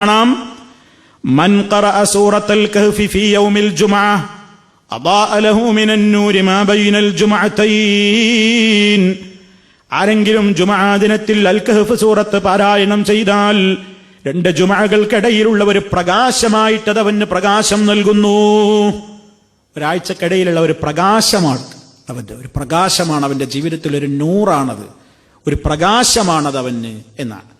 കാണാം. മൻ ഖറഅ സൂറത്തൽ കഹ്ഫി ഫീ യൗമിൽ ജുമഅ അദാഅ ലഹു മാ ബൈനൽ ആരെങ്കിലും ജുമഅ ദിനത്തിൽ അൽ കഹ്ഫ് സൂറത്ത് പാരായണം ചെയ്താൽ രണ്ട് ജുമഅകൾക്കിടയിലുള്ള ഒരു പ്രകാശമായിട്ട് അത് അവന് പ്രകാശം നൽകുന്നു. ഒരാഴ്ചക്കിടയിലുള്ള ഒരു പ്രകാശമാണ് അവന്റെ ഒരു പ്രകാശമാണ് അവന്റെ ജീവിതത്തിൽ ഒരു നൂറാണത്. ഒരു പ്രകാശമാണത് അവന് എന്നാണ്.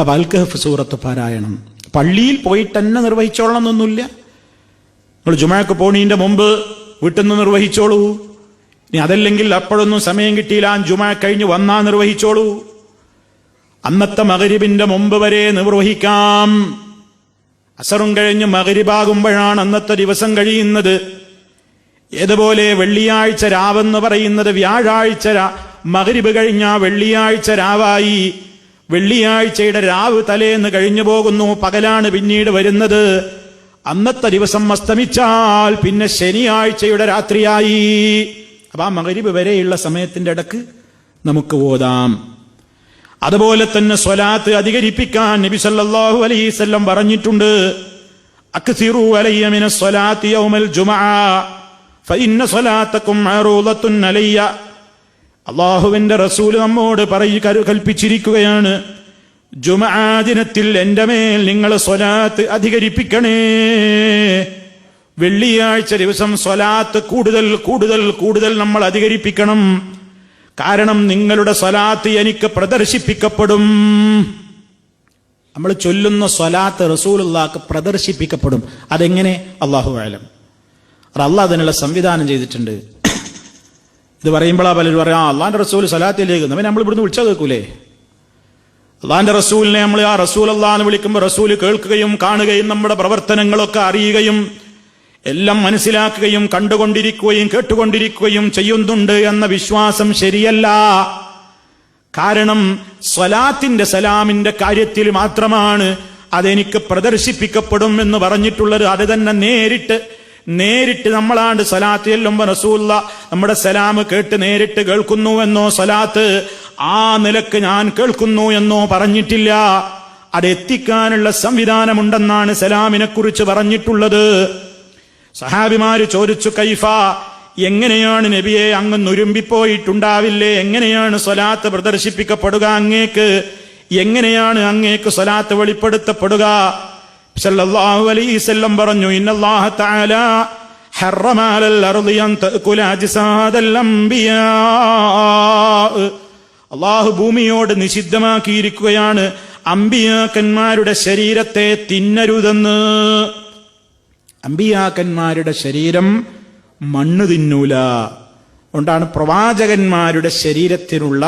അപ്പൊ അൽക്കഹഫ് സൂറത്ത് പാരായണം. പള്ളിയിൽ പോയിട്ട് തന്നെ നിർവഹിച്ചോളണം എന്നൊന്നുമില്ല നിങ്ങൾ ജുമാക്ക് പോണീന്റെ മുമ്പ് വീട്ടിൽ നിന്ന് നിർവഹിച്ചോളൂ. ഇനി അതല്ലെങ്കിൽ അപ്പോഴൊന്നും സമയം കിട്ടിയില്ല. ജുമാ കഴിഞ്ഞ് വന്നാ നിർവഹിച്ചോളൂ. അന്നത്തെ മകരിബിന്റെ മുമ്പ് വരെ നിർവഹിക്കാം. അസറും കഴിഞ്ഞ് മകരിബാകുമ്പോഴാണ് അന്നത്തെ ദിവസം കഴിയുന്നത്. ഏതുപോലെ വെള്ളിയാഴ്ച രാവെന്ന് പറയുന്നത് വ്യാഴാഴ്ച മകരിബ് കഴിഞ്ഞ വെള്ളിയാഴ്ച രാവായി. വെള്ളിയാഴ്ചയുടെ രാവ് തലേന്ന് കഴിഞ്ഞു പോകുന്നു. പകലാണ് പിന്നീട് വരുന്നത്. അന്നത്തെ ദിവസം അസ്തമിച്ചാൽ പിന്നെ ശനിയാഴ്ചയുടെ രാത്രിയായി. അപ്പൊ ആ മഗ്രിബ് വരെയുള്ള സമയത്തിന്റെ ഇടയ്ക്ക് നമുക്ക് ഓതാം. അതുപോലെ തന്നെ സ്വലാത്ത് അധികരിപ്പിക്കാൻ നബി സല്ലല്ലാഹു അലൈഹി വസല്ലം പറഞ്ഞിട്ടുണ്ട്. അക്സിറു സ്വലാത്തി യൗമൽ ജുമഅ ഫഇന്ന സ്വലാത്തക്കും അള്ളാഹുവിന്റെ റസൂൽ നമ്മോട് പറയി കൽപ്പിച്ചിരിക്കുകയാണ്. ജുമാദിനത്തിൽ എന്റെ മേൽ നിങ്ങൾ സ്വലാത്ത് അധികരിപ്പിക്കണേ. വെള്ളിയാഴ്ച ദിവസം സ്വലാത്ത് കൂടുതൽ കൂടുതൽ കൂടുതൽ നമ്മൾ അധികരിപ്പിക്കണം. കാരണം നിങ്ങളുടെ സ്വലാത്ത് എനിക്ക് പ്രദർശിപ്പിക്കപ്പെടും. നമ്മൾ ചൊല്ലുന്ന സ്വലാത്ത് റസൂലുള്ളാക്ക് പ്രദർശിപ്പിക്കപ്പെടും. അതെങ്ങനെ? അള്ളാഹു ആലം അത് അള്ളാഹ് അതിനുള്ള സംവിധാനം ചെയ്തിട്ടുണ്ട്. ഇത് പറയുമ്പോഴാ പലരും പറയാം ആ അള്ളാന്റെ റസൂൽ സലാത്തിലേക്ക് അവൻ നമ്മൾ ഇവിടുന്ന് വിളിച്ചാൽ കേൾക്കൂലേ? അള്ളാന്റെ റസൂലിനെ നമ്മൾ ആ റസൂൽ അള്ളാന്ന് വിളിക്കുമ്പോൾ റസൂൽ കേൾക്കുകയും കാണുകയും നമ്മുടെ പ്രവർത്തനങ്ങളൊക്കെ അറിയുകയും എല്ലാം മനസ്സിലാക്കുകയും കണ്ടുകൊണ്ടിരിക്കുകയും കേട്ടുകൊണ്ടിരിക്കുകയും ചെയ്യുന്നുണ്ട് എന്ന വിശ്വാസം ശരിയല്ല. കാരണം സ്വലാത്തിന്റെ സലാമിന്റെ കാര്യത്തിൽ മാത്രമാണ് അതെനിക്ക് പ്രദർശിപ്പിക്കപ്പെടും എന്ന് പറഞ്ഞിട്ടുള്ളത്. അത് തന്നെ നേരിട്ട് നേരിട്ട് നമ്മളാണ്ട് സലാത്ത് ചെല്ലുമ്പോ റസൂല്ല നമ്മുടെ സലാമ് കേട്ട് നേരിട്ട് കേൾക്കുന്നു എന്നോ സലാത്ത് ആ നിലയ്ക്ക് ഞാൻ കേൾക്കുന്നു എന്നോ പറഞ്ഞിട്ടില്ല. അത് എത്തിക്കാനുള്ള സംവിധാനമുണ്ടെന്നാണ് സലാമിനെ കുറിച്ച് പറഞ്ഞിട്ടുള്ളത്. സഹാബിമാര് ചോദിച്ചു കൈഫ എങ്ങനെയാണ് നബിയെ അങ്ങ് നുരുമ്പിപ്പോയിട്ടുണ്ടാവില്ലേ? എങ്ങനെയാണ് സ്വലാത്ത് പ്രദർശിപ്പിക്കപ്പെടുക അങ്ങേക്ക്? എങ്ങനെയാണ് അങ്ങേക്ക് സ്വലാത്ത് വെളിപ്പെടുത്തപ്പെടുക? സല്ലല്ലാഹു അലൈഹി വസല്ലം പറഞ്ഞു ഇന്നല്ലാഹ തആല حرم على الأرض أن تأكل أجساد الأنبياء അള്ളാഹു ഭൂമിയോട് നിഷിദ്ധമാക്കിയിരിക്കുകയാണ് അമ്പിയാക്കന്മാരുടെ ശരീരത്തെ തിന്നരുതെന്ന് അമ്പിയാക്കന്മാരുടെ ശരീരം മണ്ണ് തിന്നൂല അതുകൊണ്ടാണ് പ്രവാചകന്മാരുടെ ശരീരത്തിനുള്ള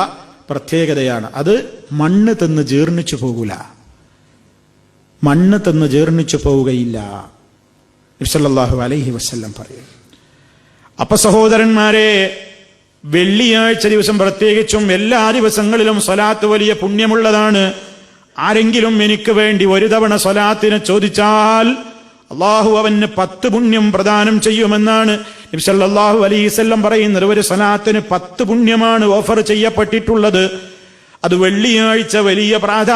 പ്രത്യേകതയാണ് അത് മണ്ണ് തിന്ന് ജീർണിച്ചു പോകൂല മണ്ണ് തന്ന് ജീർണിച്ചു പോവുകയില്ല. നബിസല്ലാഹു അലൈഹി വസ്ല്ലം പറയും. അപ്പൊ സഹോദരന്മാരെ വെള്ളിയാഴ്ച ദിവസം പ്രത്യേകിച്ചും എല്ലാ ദിവസങ്ങളിലും സ്വലാത്ത് വലിയ പുണ്യമുള്ളതാണ്. ആരെങ്കിലും എനിക്ക് വേണ്ടി ഒരു തവണ സ്വലാത്തിനെ ചോദിച്ചാൽ അള്ളാഹു അവന് പത്ത് പുണ്യം പ്രദാനം ചെയ്യുമെന്നാണ് നബ്സല്ലാഹു അലൈസല്ലം പറയുന്നത്. ഒരു സ്വലാത്തിന് പത്ത് പുണ്യമാണ് ഓഫർ ചെയ്യപ്പെട്ടിട്ടുള്ളത്. അത് വെള്ളിയാഴ്ച വലിയ പ്രാധാന്യം